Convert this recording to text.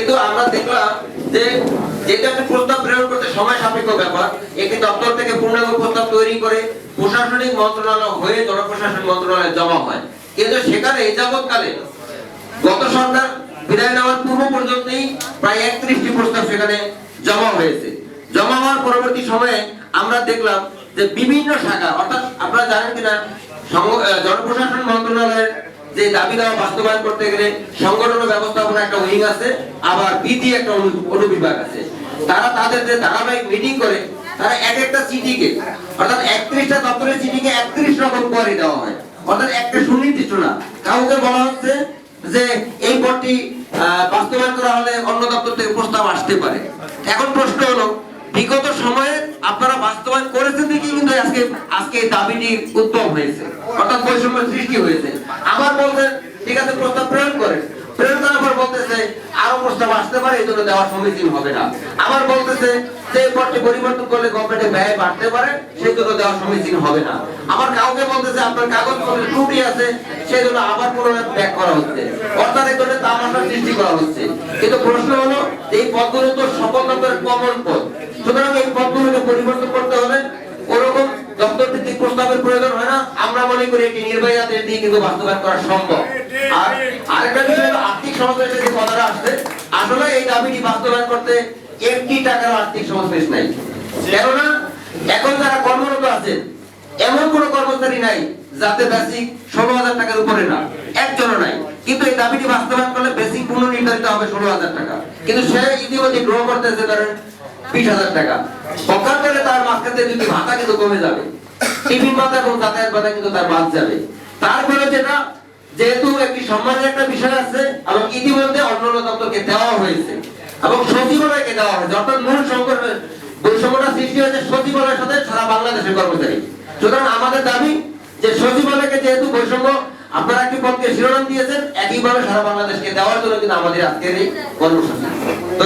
কিন্তু আমরা দেখলাম যে যেটা একটা প্রস্তাব প্রেরণ করতে সময় সাপেক্ষ ব্যাপার, একটি দপ্তর থেকে পূর্ণাঙ্গ প্রস্তাব তৈরি করে প্রশাসনিক মন্ত্রণালয় হয়ে জনপ্রশাসন মন্ত্রণালয়ে জমা হয়। কিন্তু সেখানে এই যাবৎকালে গত সরকার বিদায় নেওয়ার পূর্ব পর্যন্তই প্রায় একত্রিশটি প্রস্তাব সেখানে জমা হয়েছে। জমা হওয়ার পরবর্তী সময়ে আমরা দেখলাম যে বিভিন্ন শাখা, অর্থাৎ আপনারা জানেন কিনা জনপ্রশাসন মন্ত্রণালয়ের যে দাবি দেওয়া বাস্তবায়ন করতে গেলে সংগঠন ব্যবস্থাপনা একটা উইং আছে, আবার বিধি একটা অনুবিভাগ আছে। তারা তাদের যে ধারাবাহিক মিটিং করে, তারা এক একটা চিঠিকে অর্থাৎ একত্রিশটা দপ্তরের চিঠিকে একত্রিশ রকম করে দেওয়া হয়। অর্থাৎ একটা সুনির্দিষ্ট না। কাউকে বলা হচ্ছে যে এই পদটি বাস্তবায়ন করা হলে অন্য দপ্তর থেকে প্রস্তাব আসতে পারে। এখন প্রশ্ন হলো, বিগত সময়ে আপনারা বাস্তবায়ন করেছেন দেখি কিন্তু আজকে আজকে দাবিটি উদ্ভব হয়েছে, অর্থাৎ বৈষম্য সৃষ্টি হয়েছে। আবার বলছেন ঠিক আছে প্রস্তাব প্রেরণ করেন প্রেরণ করার পর বলতেছে, আরও প্রস্তাব আসতে পারে, এই জন্য দেওয়া সমীচীন হবে না। আবার বলতেছে, যে এই পদটি পরিবর্তন করলে গভর্নমেন্টের ব্যয় বাড়তে পারে, সেই জন্য দেওয়া সমীচীন হবে না। আবার কাউকে বলতেছে, আপনার কাগজপত্রের ত্রুটি আছে, সেই জন্য আবার পুনরায় ব্যাক করা হচ্ছে। অর্থাৎ এই জন্য তামাশা সৃষ্টি করা হচ্ছে। কিন্তু প্রশ্ন হলো, এই পদগুলো তো সকল দপ্তরের কমন পদ। সুতরাং এই পদগুলোকে পরিবর্তন করতে হলে ভিত্তিক প্রয়োজন হয় না, আমরা মনে করি এটি নির্বাহী আদেশ দিয়ে কিন্তু বাস্তবায়ন করা সম্ভব। আর আরেকটা বিষয় হলো আর্থিক সমাবেশে যে কথাটা আসছে, আসলে এই দাবিটি বাস্তবায়ন করতে একটি টাকার আর্থিক সমাবেশ নাই। কেননা, এখন যারা কর্মরত আছেন, এমন কোন কর্মচারী নাই যাতে বেসিক ষোলো হাজার টাকার উপরে না, একজনও নাই। কিন্তু এই দাবিটি বাস্তবায়ন করলে বেসিক পুনঃ নির্ধারিত হবে ষোলো হাজার টাকা। কিন্তু সে ইতিমধ্যে গ্রহ করতেছে, ধরেন বিশ হাজার টাকা। তার মাঝখানে যদি ভাতা কিন্তু কমে যাবে, টিফিন ভাতা এবং যাতায়াত ভাতা কিন্তু তার বাদ যাবে। তারপরে যেটা, যেহেতু একটি সম্মানের একটা বিষয় আছে, এবং ইতিমধ্যে অন্যান্য দপ্তরকে দেওয়া হয়েছে, এবং সচিবালয়কে দেওয়া হয়েছে, অর্থাৎ মূল বৈষম্যটা সৃষ্টি হয়েছে সচিবালয়ের সাথে সারা বাংলাদেশের কর্মচারী। সুতরাং আমাদের দাবি যে সচিবালয়কে যেহেতু বৈষম্য, আপনারা একটি পদকে শিরোনাম দিয়েছেন, একইভাবে সারা বাংলাদেশকে দেওয়ার জন্য কিন্তু আমাদের আজকের এই কর্মসূচি।